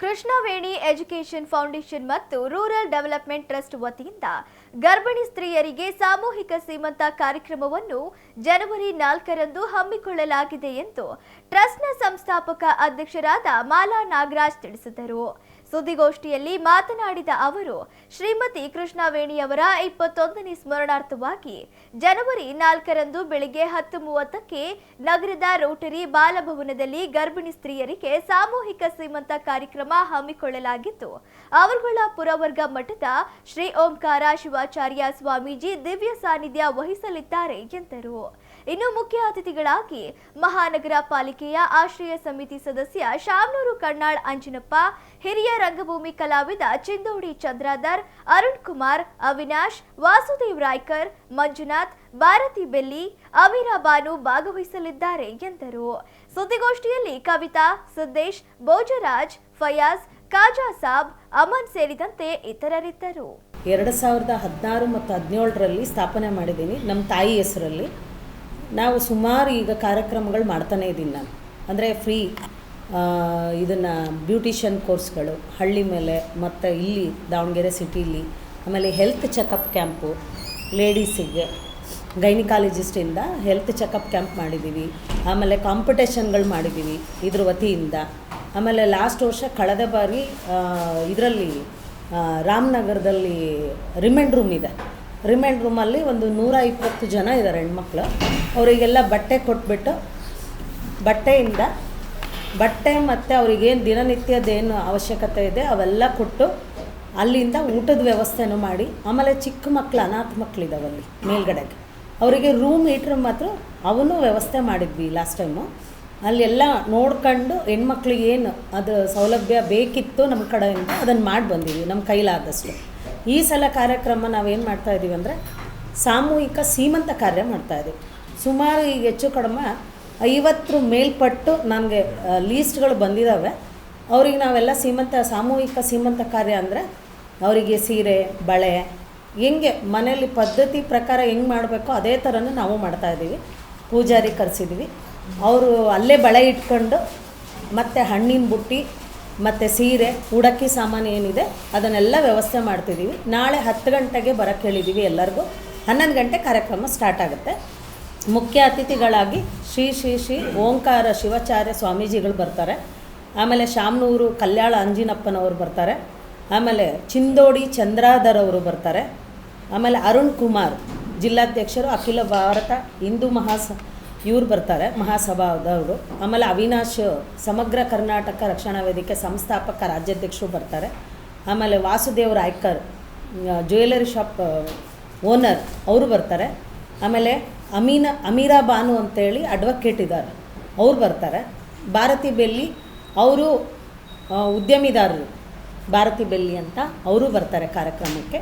Krishnaveni education foundation ಮತ್ತು rural development trust ವತಿಯಿಂದ ಗರ್ಭಿಣಿ ಸ್ತ್ರೀಯರಿಗೆ ಸಾಮೂಹಿಕ ಸೀಮಂತ ಕಾರ್ಯಕ್ರಮವನ್ನು ಜನವರಿ ನಾಲ್ಕರಂದು ಹಮ್ಮಿಕೊಳ್ಳಲಾಗಿದೆ ಎಂದು ಟ್ರಸ್ಟ್ನ ಸಂಸ್ಥಾಪಕ ಅಧ್ಯಕ್ಷರಾದ ಮಾಲಾ ನಾಗರಾಜ್ ತಿಳಿಸಿದರು. ಸುದ್ದಿಗೋಷ್ಠಿಯಲ್ಲಿ ಮಾತನಾಡಿದ ಅವರು, ಶ್ರೀಮತಿ ಕೃಷ್ಣವೇಣಿಯವರ ಇಪ್ಪತ್ತೊಂದನೇ ಸ್ಮರಣಾರ್ಥವಾಗಿ ಜನವರಿ ನಾಲ್ಕರಂದು ಬೆಳಗ್ಗೆ ಹತ್ತು ಮೂವತ್ತಕ್ಕೆ ನಗರದ ರೋಟರಿ ಬಾಲಭವನದಲ್ಲಿ ಗರ್ಭಿಣಿ ಸ್ತ್ರೀಯರಿಗೆ ಸಾಮೂಹಿಕ ಸೀಮಂತ ಕಾರ್ಯಕ್ರಮ ಹಮ್ಮಿಕೊಳ್ಳಲಾಗಿದ್ದು ಅವರುಗಳ ಪುರವರ್ಗ ಮಠದ ಶ್ರೀ ಓಂಕಾರ ಶಿವಾಚಾರ್ಯ ಸ್ವಾಮೀಜಿ ದಿವ್ಯ ಸಾನ್ನಿಧ್ಯ ವಹಿಸಲಿದ್ದಾರೆ ಎಂದರು. ಇನ್ನು ಮುಖ್ಯ ಅತಿಥಿಗಳಾಗಿ ಮಹಾನಗರ ಪಾಲಿಕೆಯ ಆಶ್ರಯ ಸಮಿತಿ ಸದಸ್ಯ ಶಾಮನೂರು ಕಣ್ಣಾಳ್ ಅಂಜನಪ್ಪ, ಹಿರಿಯ ರಂಗಭೂಮಿ ಕಲಾವಿದ ಚಿಂದೋಡಿ ಚಂದ್ರಾಧರ್, ಅರುಣ್ ಕುಮಾರ್, ಅವಿನಾಶ್, ವಾಸುದೇವ್ ರಾಯ್ಕರ್, ಮಂಜುನಾಥ್, ಭಾರತಿ ಬೆಲ್ಲಿ, ಅಮೀರಾ ಬಾನು ಭಾಗವಹಿಸಲಿದ್ದಾರೆ ಎಂದರು. ಸುದ್ದಿಗೋಷ್ಠಿಯಲ್ಲಿ ಕವಿತಾ, ಸಿದ್ದೇಶ್, ಭೋಜರಾಜ್, ಫಯಾಜ್ ಕಾಜಾ ಸಾಬ್, ಅಮನ್ ಸೇರಿದಂತೆ ಇತರರಿದ್ದರು. ಎರಡು ಸಾವಿರದ ಹದಿನಾರು ಮತ್ತು ಹದಿನೇಳರಲ್ಲಿ ಸ್ಥಾಪನೆ ಮಾಡಿದ್ದೀನಿ. ನಮ್ಮ ತಾಯಿ ಹೆಸರಲ್ಲಿ. ನಾವು ಸುಮಾರು ಈಗ ಕಾರ್ಯಕ್ರಮಗಳು ಮಾಡ್ತಾನೇ ಇದ್ದೀನಿ ನಾನು. ಅಂದರೆ ಫ್ರೀ ಇದನ್ನು ಬ್ಯೂಟಿಷಿಯನ್ ಕೋರ್ಸ್ಗಳು, ಹಳ್ಳಿ ಮೇಲೆ ಮತ್ತು ಇಲ್ಲಿ ದಾವಣಗೆರೆ ಸಿಟಿಲಿ, ಆಮೇಲೆ ಹೆಲ್ತ್ ಚೆಕಪ್ ಕ್ಯಾಂಪು ಲೇಡೀಸಿಗೆ, ಗೈನಿಕಾಲಜಿಸ್ಟಿಂದ ಹೆಲ್ತ್ ಚೆಕಪ್ ಕ್ಯಾಂಪ್ ಮಾಡಿದ್ದೀವಿ ಆಮೇಲೆ ಕಾಂಪಿಟೇಷನ್ಗಳು ಮಾಡಿದ್ದೀವಿ ಇದ್ರ ವತಿಯಿಂದ. ಆಮೇಲೆ ಲಾಸ್ಟ್ ವರ್ಷ ಕಳೆದ ಬಾರಿ ಇದರಲ್ಲಿ ರಾಮನಗರದಲ್ಲಿ ರಿಮೆಂಡ್ ರೂಮ್ ಇದೆ. ರಿಮೆಂಡ್ ರೂಮಲ್ಲಿ ಒಂದು ನೂರ ಇಪ್ಪತ್ತು ಜನ ಇದ್ದಾರೆ ಹೆಣ್ಮಕ್ಳು. ಅವರಿಗೆಲ್ಲ ಬಟ್ಟೆ ಕೊಟ್ಬಿಟ್ಟು ಬಟ್ಟೆಯಿಂದ ಬಟ್ಟೆ ಮತ್ತು ಅವ್ರಿಗೇನು ದಿನನಿತ್ಯದೇನು ಅವಶ್ಯಕತೆ ಇದೆ, ಅವೆಲ್ಲ ಕೊಟ್ಟು ಅಲ್ಲಿಂದ ಊಟದ ವ್ಯವಸ್ಥೆನೂ ಮಾಡಿ, ಆಮೇಲೆ ಚಿಕ್ಕ ಮಕ್ಕಳು ಅನಾಥ ಮಕ್ಕಳಿದಾವಲ್ಲಿ ಮೇಲ್ಗಡೆಗೆ. ಅವರಿಗೆ ರೂಮ್ ಹೀಟ್ರ್ ಮಾತ್ರ ಅವನು ವ್ಯವಸ್ಥೆ ಮಾಡಿದ್ವಿ ಲಾಸ್ಟ್ ಟೈಮು ಅಲ್ಲೆಲ್ಲ ನೋಡ್ಕೊಂಡು ಹೆಣ್ಮಕ್ಳಿಗೆ ಏನು ಅದು ಸೌಲಭ್ಯ ಬೇಕಿತ್ತು ನಮ್ಮ ಕಡೆಯಿಂದ ಅದನ್ನು ಮಾಡಿ ಬಂದಿದ್ವಿ, ನಮ್ಮ ಕೈಲಾದಷ್ಟು. ಈ ಸಲ ಕಾರ್ಯಕ್ರಮ ನಾವೇನು ಮಾಡ್ತಾ ಇದ್ದೀವಿ ಅಂದರೆ ಸಾಮೂಹಿಕ ಸೀಮಂತ ಕಾರ್ಯ ಮಾಡ್ತಾಯಿದ್ದೀವಿ ಸುಮಾರು ಈಗ ಹೆಚ್ಚು ಕಡಿಮೆ ಐವತ್ತರ ಮೇಲ್ಪಟ್ಟು ನನಗೆ ಲೀಸ್ಟ್ಗಳು ಬಂದಿದ್ದಾವೆ ಅವ್ರಿಗೆ ನಾವೆಲ್ಲ ಸೀಮಂತ, ಸಾಮೂಹಿಕ ಸೀಮಂತ ಕಾರ್ಯ ಅಂದರೆ ಅವರಿಗೆ ಸೀರೆ, ಬಳೆ, ಹೆಂಗೆ ಮನೆಯಲ್ಲಿ ಪದ್ಧತಿ ಪ್ರಕಾರ ಹೆಂಗೆ ಮಾಡಬೇಕೋ ಅದೇ ಥರನೂ ನಾವು ಮಾಡ್ತಾಯಿದ್ದೀವಿ ಪೂಜಾರಿ ಕರೆಸಿದ್ವಿ. ಅವರು ಅಲ್ಲೇ ಬಳೆ ಇಟ್ಕೊಂಡು ಮತ್ತು ಹಣ್ಣಿನ ಬುಟ್ಟಿ, ಮತ್ತು ಸೀರೆ, ಉಡಕ್ಕಿ ಸಾಮಾನು ಏನಿದೆ ಅದನ್ನೆಲ್ಲ ವ್ಯವಸ್ಥೆ ಮಾಡ್ತಿದ್ದೀವಿ ನಾಳೆ ಹತ್ತು ಗಂಟೆಗೆ ಬರೋಕ್ಕೆ ಹೇಳಿದ್ದೀವಿ ಎಲ್ಲರಿಗೂ. ಹನ್ನೊಂದು ಗಂಟೆ ಕಾರ್ಯಕ್ರಮ ಸ್ಟಾರ್ಟ್ ಆಗುತ್ತೆ. ಮುಖ್ಯ ಅತಿಥಿಗಳಾಗಿ ಶ್ರೀ ಶ್ರೀ ಶ್ರೀ ಓಂಕಾರ ಶಿವಾಚಾರ್ಯ ಸ್ವಾಮೀಜಿಗಳು ಬರ್ತಾರೆ. ಆಮೇಲೆ ಶಾಮನೂರು ಕಲ್ಯಾಣ ಅಂಜಿನಪ್ಪನವರು ಬರ್ತಾರೆ. ಆಮೇಲೆ ಚಿಂದೋಡಿ ಚಂದ್ರಾಧರ್ ಅವರು ಬರ್ತಾರೆ. ಆಮೇಲೆ ಅರುಣ್ ಕುಮಾರ್, ಜಿಲ್ಲಾಧ್ಯಕ್ಷರು ಅಖಿಲ ಭಾರತ ಹಿಂದೂ ಮಹಾಸ, ಇವ್ರು ಬರ್ತಾರೆ, ಮಹಾಸಭಾದವರು. ಆಮೇಲೆ ಅವಿನಾಶ್, ಸಮಗ್ರ ಕರ್ನಾಟಕ ರಕ್ಷಣಾ ವೇದಿಕೆ ಸಂಸ್ಥಾಪಕ ರಾಜ್ಯಾಧ್ಯಕ್ಷರು ಬರ್ತಾರೆ. ಆಮೇಲೆ Vasudev Raikar, jewellery shop owner ಅವರು ಬರ್ತಾರೆ. ಆಮೇಲೆ ಅಮೀನ ಅಮೀರಾ ಬಾನು ಅಂತೇಳಿ ಅಡ್ವೊಕೇಟ್ ಇದ್ದಾರೆ. ಅವ್ರು ಬರ್ತಾರೆ. ಭಾರತಿ ಬೆಲ್ಲಿ ಅವರು ಉದ್ಯಮಿದಾರರು. ಭಾರತಿ ಬೆಲ್ಲಿ ಅಂತ ಅವರು ಬರ್ತಾರೆ ಕಾರ್ಯಕ್ರಮಕ್ಕೆ.